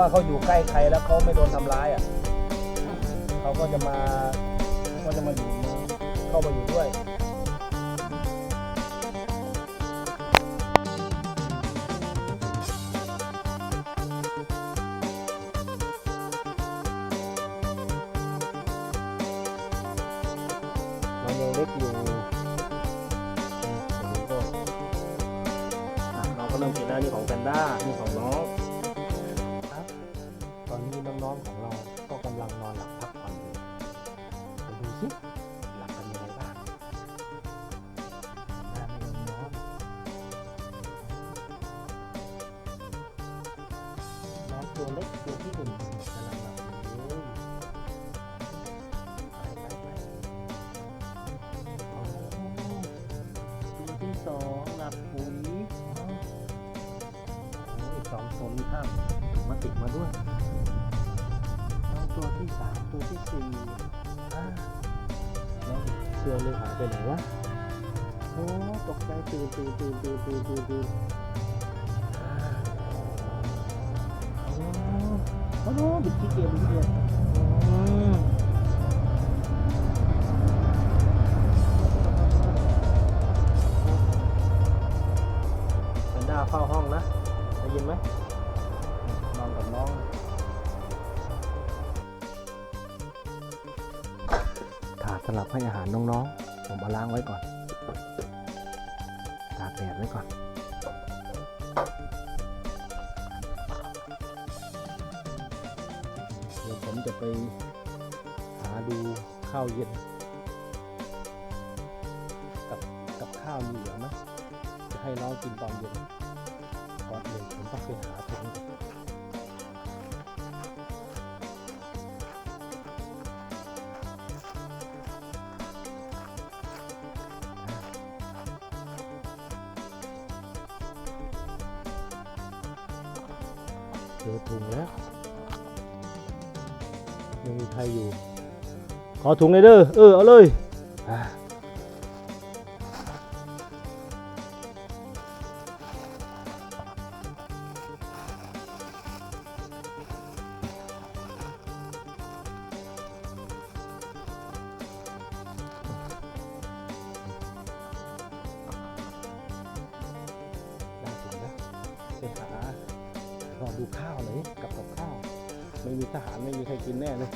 รู้เลยว่าเขาอยู่ใกล้ใครแล้วเขาไม่โดนทำร้ายอะเขาก็จะมาก็จะมาอยู่เข้ามาอยู่ด้วยมันยังเล็กอยู่อืมอันนี้ก็อะเราก็เริ่มกินแล้วนี่ของแพนด้านี่ของน้อง ที่สามตัวที่สี่อ่าแล้วเสื้อเลยหายไปไหนวะโอ้ตกใจตื่นตื่นตื่นตื่นตื่นตื่นตื่นอ่าโอ้โอ้โหบิดขี้เกียจบิดขี้เกีย ดี๋ยวผมจะไปหาดูข้าวเย็น กับกับข้าวมีเหลือไหมจะให้น้องกินตอนเย็นก่อนอื่นผมต้องไปหาถุงก่อนเจอถุงแล้ว ยังมีใครอยู่ ขอถุงเลยเด้อเออ เอาเลยได้ผลนะไปหาลองดูข้าวเลยกับกับข้าว ไม่มีทหารไม่มีใครกินแน่เลย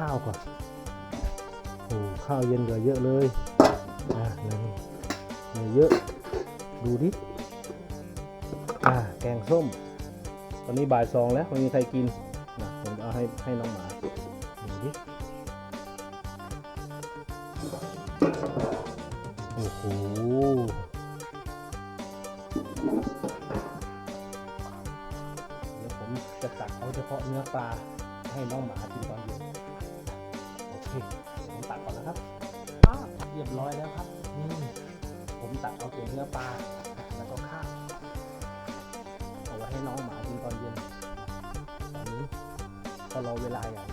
ข้าวก่อนโอ้ข้าวเย็นเหลือเยอะเลยอ่านี่เหลือเยอะ ดูดิอ่าแกงส้ม ตอนนี้บ่ายสองแล้วไม่มีใครกินนะผมจะเอาให้ให้น้องหมาดูดิโอ้โหเดี๋ยวผมจะตักเอาเฉพาะเนื้อปลาให้น้องหมากินตอนเย็น บร้อยแล้วครับนี่ผมตักเอาเกลือเนื้อปลาแล้วก็ข้าวเอาไว้ให้น้องหมากินตอนเย็นตอนนี้ก็รอเวลาอย่าง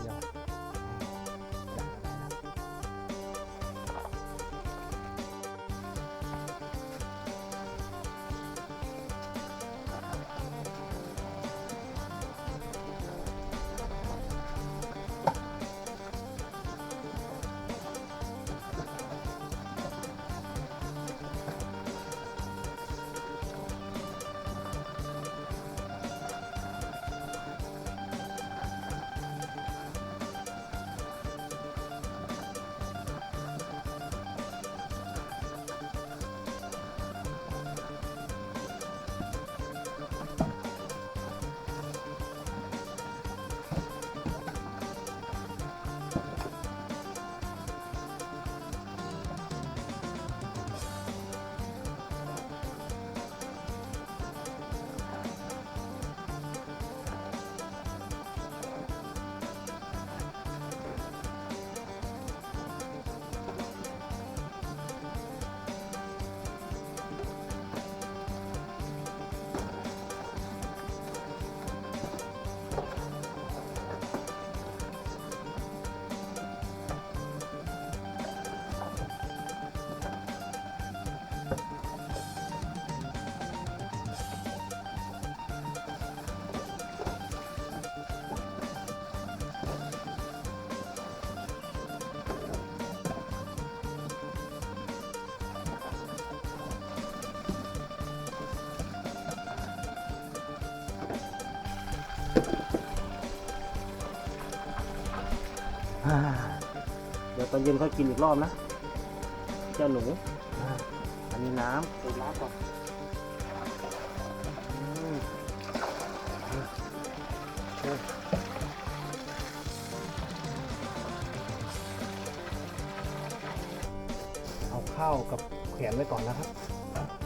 เดี๋ยวตอนเย็นค่อยกินอีกรอบนะ เจ้าหนู อันนี้น้ำดูน้ำก่อนเอาข้าวกับแขนไว้ก่อนนะครับ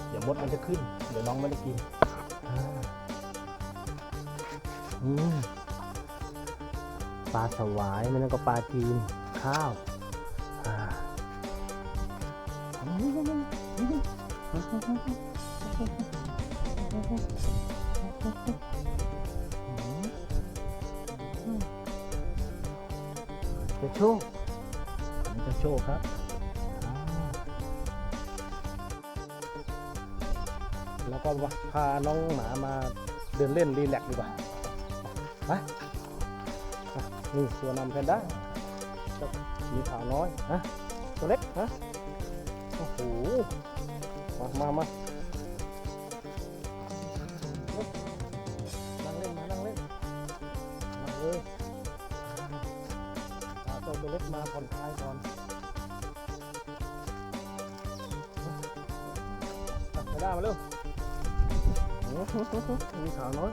เดี๋ยวมดมันจะขึ้น เดี๋ยวน้องไม่ได้กินอ่าอืม ปลาสวายมันก็ปลาจีนข้าวจะโชคจะโชคครับแล้วก็พาน้องหมามาเดินเล่นรีแลกซ์ดีกว่าไป นี่ตัวนำแพนด้าเจ้ามีขาวน้อยฮะตัวเล็กฮะโอ้โหมามามานั่งเล่นมานั่งเล่นมาเลยพาเจ้าตัวเล็กมาผ่อนคลายก่อนแพนด้ามาเร็วมีขาวน้อย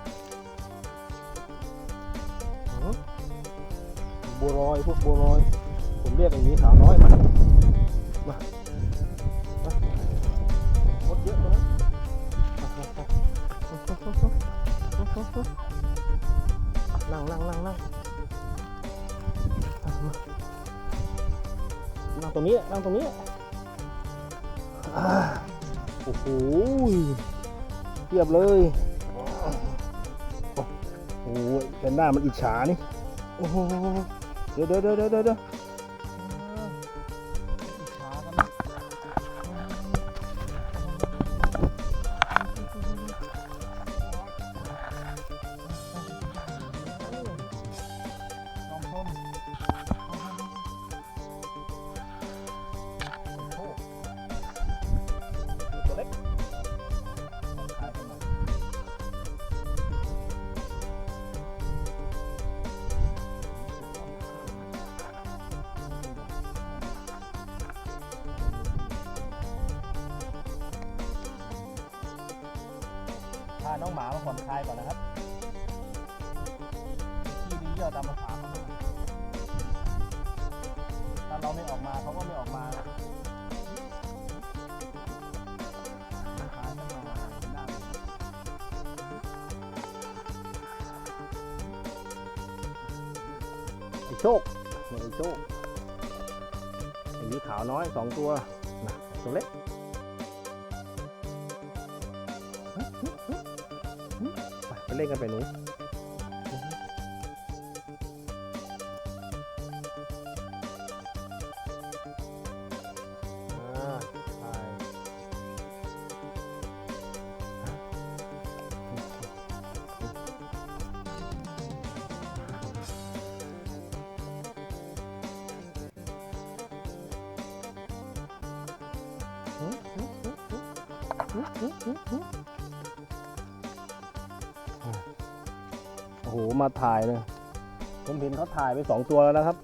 บัวลอย พวกบัวลอย ผมเรียกอย่างนี้ขาวน้อยมา มามาหมดเยอะตรงนั้นนั่งนั่งนั่งนั่งนั่งตรงนี้นั่งตรงนี้โอ้โหเทียบเลยโอ้ยแพนด้ามันอิจฉานี่ โอ้โห เดี๋ยวเดี๋ มาเขาก็ไม่ออกมาพาขึ้นมานั่งไอ้โชคไอ้โชคไอ้นี้ขาวน้อยสองตัวนะตัวเล็กไปเล่นกันไปหนู โอ้โห มาถ่ายเลย ผมเห็นเขาถ่ายไปสองตัวแล้วนะครับ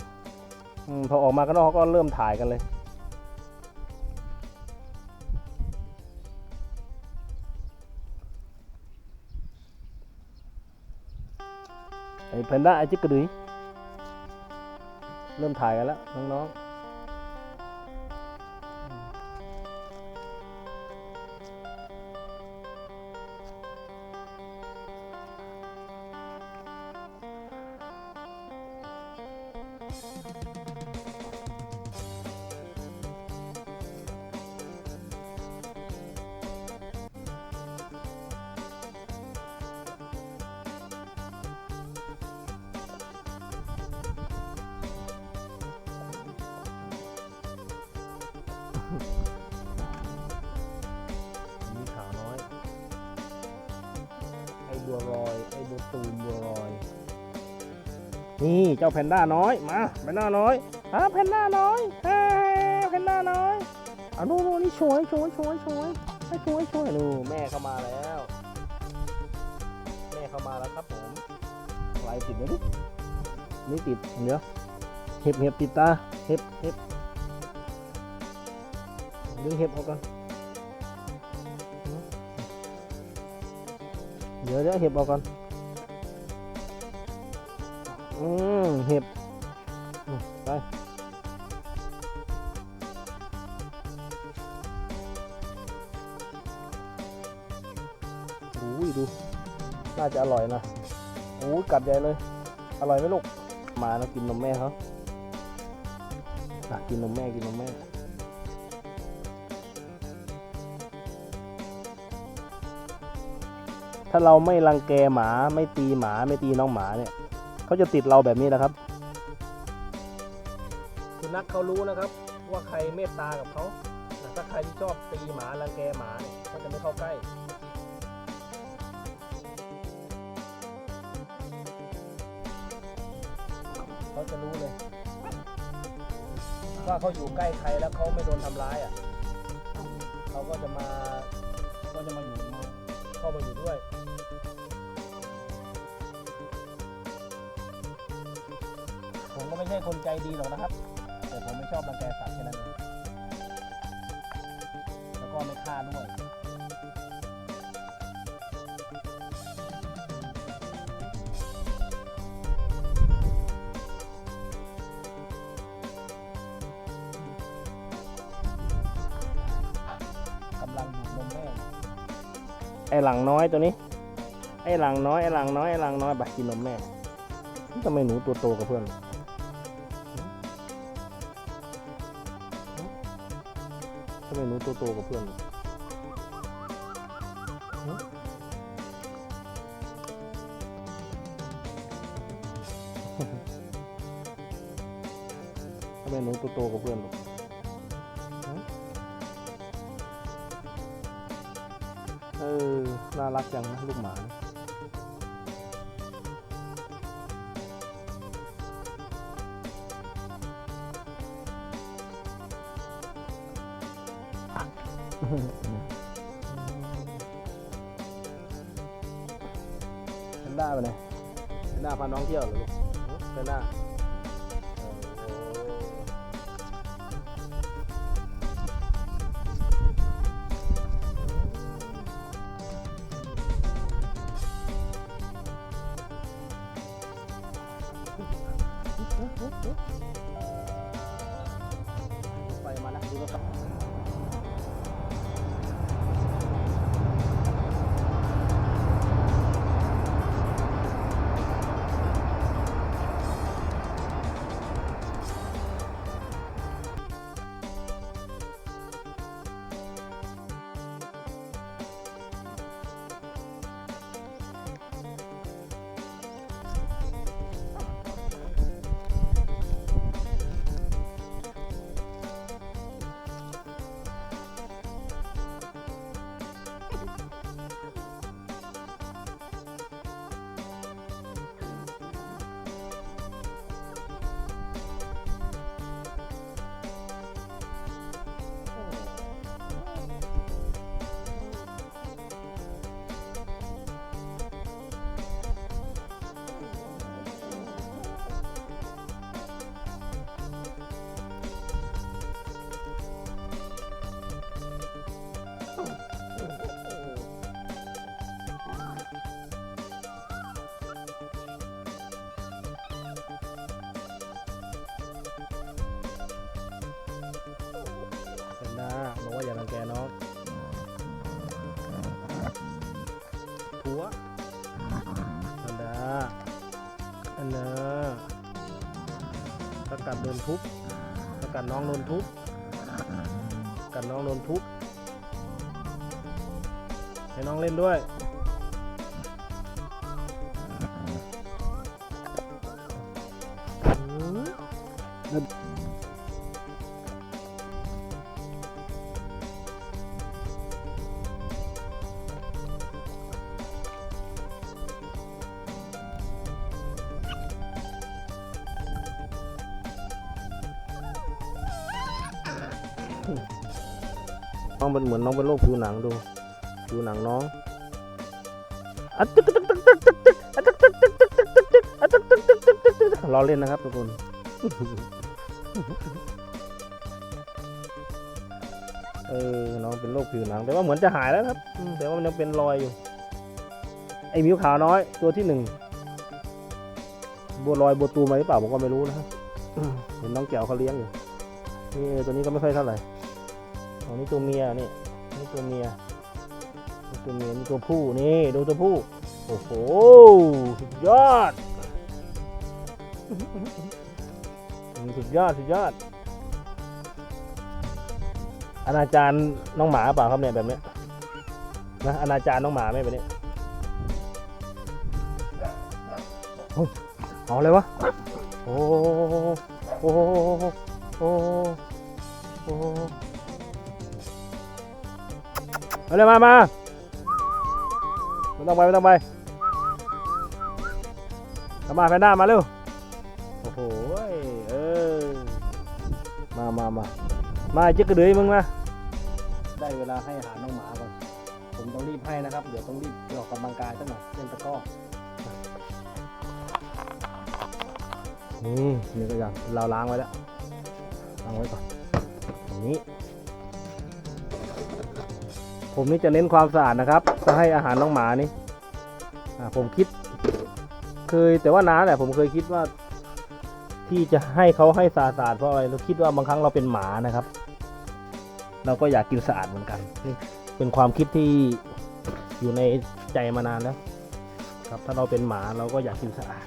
อมพอออกมาก็นอกก็เริ่มถ่ายกันเลย ไอ้แพนด้าไอ้จิกกระดุยเริ่มถ่ายกันแล้วน้องๆ ตูมบัวลอยนี่เจ้าแพนด้าน้อยมาแพนด้าน้อยอะแพนด้าน้อยเฮ้แพนด้าน้อยอะดูดูนี่ช่วยช่วยช่วยช่วยให้ช่วยช่วยดูแม่เข้ามาแล้ว แม่เข้ามาแล้วครับผมอะไรติดไหมดินี่ติดเดี๋ยวเห็บเห็บติดตาเห็บเห็บดึงเห็บออกก่อนเดี๋ยวเดี๋ยวเห็บออกก่อน อืมเห็บไปโอ้ยดู น่าจะอร่อยนะโอ้ยกัดใหญ่เลย อร่อยไหมลูก มาแล้วกินนมแม่เขาอะกินนมแม่ กินนมแม่ถ้าเราไม่รังแกหมาไม่ตีหมาไม่ตีน้องหมาเนี่ย เขาจะติดเราแบบนี้นะครับ สุนัขเขารู้นะครับ ว่าใครเมตตากับเขาแต่ถ้าใครที่ชอบตีหมารังแกหมาเนี่ยเขาจะไม่เข้าใกล้เขาจะรู้เลย ว่าเขาอยู่ใกล้ใครแล้วเขาไม่โดนทำร้ายอะเขาก็จะมาก็จะมาอยู่มาเข้ามาอยู่ด้วย ไม่ใช่คนใจดีหรอกนะครับ แต่ผมไม่ชอบรังแกสัตว์แค่นั้นเองแล้วก็ไม่ฆ่าด้วยกำลังดูดนมแม่ไอหลังน้อยตัวนี้ ไอหลังน้อยไอหลังน้อยไอหลังน้อยบักกินนมแม่ทำไมหนูตัวโตกับเพื่อน ไมหนูตัวโตกับเพื่อนทำไมหนูตัวโตกับเพื่อนลูกเออ น่ารักจังนะลูกหมา เนี่ยเป็นด้าไปไหนเป็นด้าพาน้องเที่ยวเหรอลูกเป็นด้า โดนทุบสกันน้องโดนทุบสกันน้องโดนทุบให้น้องเล่นด้วยอื มน้องเป็นเหมือนน้องเป็นโรคผิวหนังดู ผิวหนังน้องอะตึกตึกตึกตึกตึกตึกอะตึกตึกตึกตึกตึกตึกตึกตึกตึกตึกตึกตึกเราเล่นนะครับทุกคนเออน้องเป็นโรคผิวหนัง แต่ว่าเหมือนจะหายแล้วครับ แต่ว่ามันยังเป็นรอยอยู่ ไอ้มิวขาวน้อยตัวที่หนึ่งบัวลอยบัวตูมอะไรหรือเปล่าผมก็ไม่รู้นะครับเห็นน้องแก้วเขาเลี้ยงอยู่นี่ตัวนี้ก็ไม่ค่อยเท่าไหร่ อันนี้ตัวเมียนี่นี่ตัวเมียนี่ตัวเมียนี่ตัวผู้นี่ดูตัวผู้โอ้โหสุดยอดสุดยอดสุดยอดอนาจารน้องหมาเปล่าครับเนี่ยแบบนี้นะอนาจารน้องหมาไหมแบบนี้เอาเลยวะโอ้โอ้โอ้โอ้ เอาเลยมามาไม่ต้องไปไม่ต้องไปเอามาแพนด้ามาเร็ว โอ้โห เออ มามามามาเจ๊กกระเดือยมึงมา ได้เวลาให้อาหารน้องหมาก่อน ผมต้องรีบให้นะครับ เดี๋ยวต้องรีบไปออกกำลังกายสักหน่อยเล่นตะกร้อนี่นี่ก็ยังเราล้างไว้แล้วล้างไว้ก่อนอย่างนี้ ผมนี่จะเน้นความสะอาดนะครับ จะให้อาหารน้องหมานี่ผมคิด เคยแต่ว่านานแหละผมเคยคิดว่า ที่จะให้เขาให้สะอาดเพราะอะไรเราคิดว่าบางครั้งเราเป็นหมานะครับ เราก็อยากกินสะอาดเหมือนกันนี่เป็นความคิดที่อยู่ในใจมานานแล้วครับ ถ้าเราเป็นหมาเราก็อยากกินสะอาด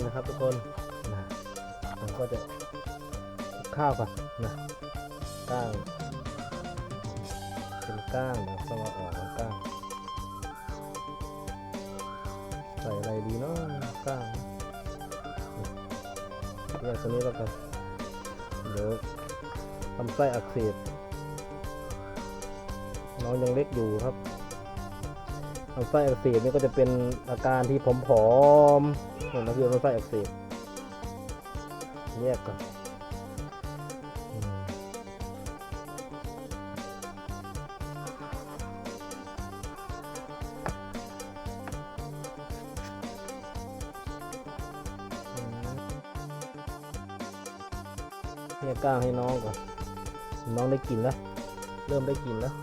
นี่นะครับทุกคนนะผมก็จะข้าวก่อนนะก้างเป็นก้างเดี๋ยวต้องเอาออกก้างใส่อะไรดีเนาะก้างแยกตัวนี้แล้วกันเดี๋ยวทำไส้อักเสบน้องยังเล็กอยู่ครับลำไส้อักเสบนี่ก็จะเป็นอาการที่ผอมๆ นั่นก็คือลำไส้อักเสบแยกก่อนเนี่ยก้างให้น้องก่อน น้องได้กินแล้ว เริ่มได้กินแล้ว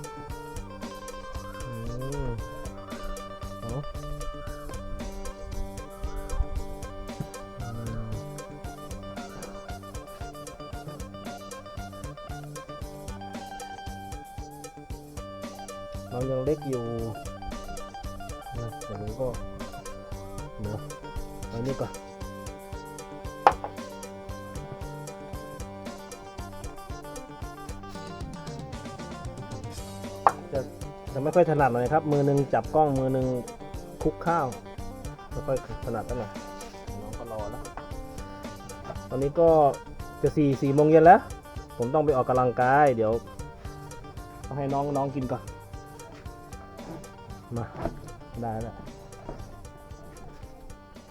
ค่อยถนัดหน่อยครับ มือหนึงจับกล้องมือหนึงคลุกข้าวไม่ค่อยถนัดเท่าไหร่น้องก็รอแล้วตอนนี้ก็จะสี่สี่โมงเย็นแล้ว ผมต้องไปออกกำลังกาย เดี๋ยวให้น้องน้องกินก่อน มา ได้แล้ว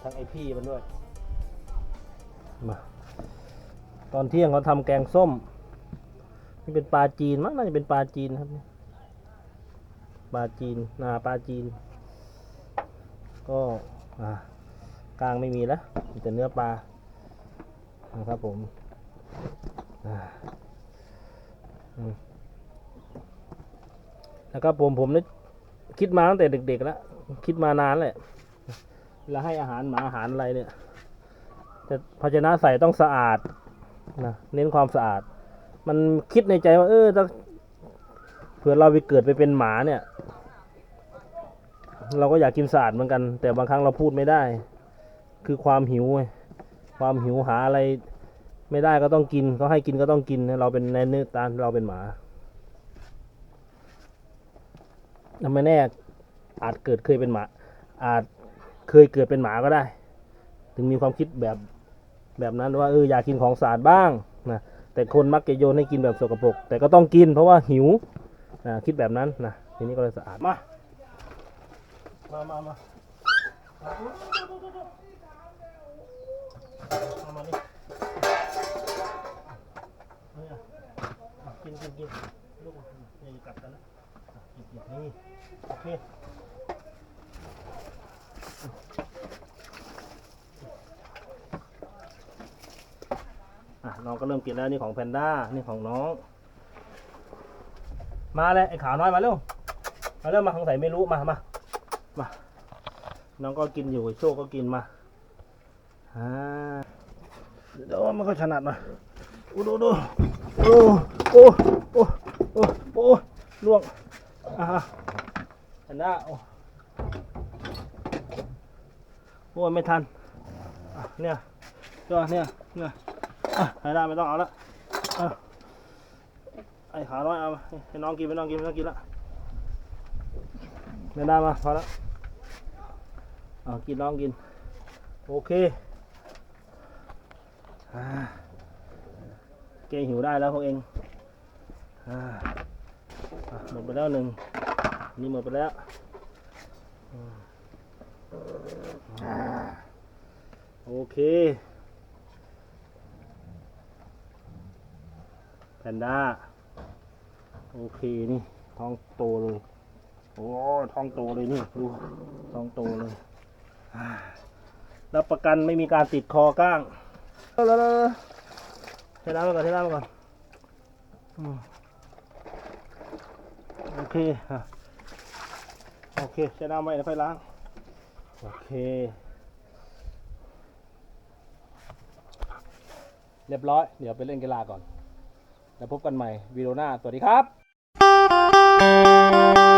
ทั้งไอพี่มันด้วย มา ตอนเที่ยงเขาทำแกงส้ม นี่เป็นปลาจีนมั้งน่าจะเป็นปลาจีนครับ ปลาจีนนาปลาจีน ก็กลางไม่มีแล้วมีแต่เนื้อปลานะครับผมอ่าอืมแล้วก็ผมผมนี่คิดมาตั้งแต่เด็กๆแล้วคิดมานานแหละเวลาให้อาหารหมาอาหารอะไรเนี่ยแต่ภาชนะใส่ต้องสะอาดนะเน้นความสะอาด มันคิดในใจว่า เออถ้า เผื่อเราไปเกิดไปเป็นหมาเนี่ย เราก็อยากกินสะอาดเหมือนกัน แต่บางครั้งเราพูดไม่ได้ คือความหิวไงความหิวหาอะไรไม่ได้ก็ต้องกินเขาให้กินก็ต้องกิน เราเป็นในเนื้อตาเราเป็นหมาทำไมแน่อาจเกิดเคยเป็นหมา อาจเคยเกิดเป็นหมาก็ได้ ถึงมีความคิดแบบแบบนั้นว่าเอออยากกินของสะอาดบ้างนะแต่คนมักจะโยนให้กินแบบสกปรกแต่ก็ต้องกินเพราะว่าหิว นะคิดแบบนั้นนะทีนี้ก็เลยสะอาดมามามามาเอามานี่กินกินกินลูกอย่กัดกันนะกินกินนี่โอเคอะน้องก็เริ่มกินแล้วนี่ของแพนด้านี่ของน้อง มาเลยไอ้ขาวน้อยมาเร็วมาเร็วมาสงสัยไม่รู้มามามาน้องก็กินอยู่โชคก็กินมาอ่าเดี๋ยวม่ค่อยถนัดหน่อยอู้ดูดูโอ้โอ้โอ้โอ้โอ้ล่วงอ่าแพนด้าโอ้โอ้ยไม่ทันเนี่ยก็เนี่ยเนี่ยอะไอ้ได้ไม่ต้องเอาละอะ อ้ขาน้อยเอาให้น้องกินไม่ต้องกินไม่ต้องกินละไม่ได้มาพอละเอากินน้องกิน โอเคอ่าเกหิวได้แล้วพวกเองอ่าหมดไปแล้วหนึ่งนี่หมดไปแล้วอโอเคแพนด้า โอเคนี่ท้องโตเลย โอ้ท้องโตเลยนี่ดูท้องโตเลยรับประกันไม่มีการติดคอก้างแล้วแล้วแล้วเทน้ำไปก่อนเทน้ำไปก่อนโอเคอะโอเคใช้น้ำไว้แล้วค่อยล้าง โอเค เรียบร้อย เดี๋ยวไปเล่นกีฬาก่อน แล้วพบกันใหม่วีดีโอหน้า สวัสดีครับ Música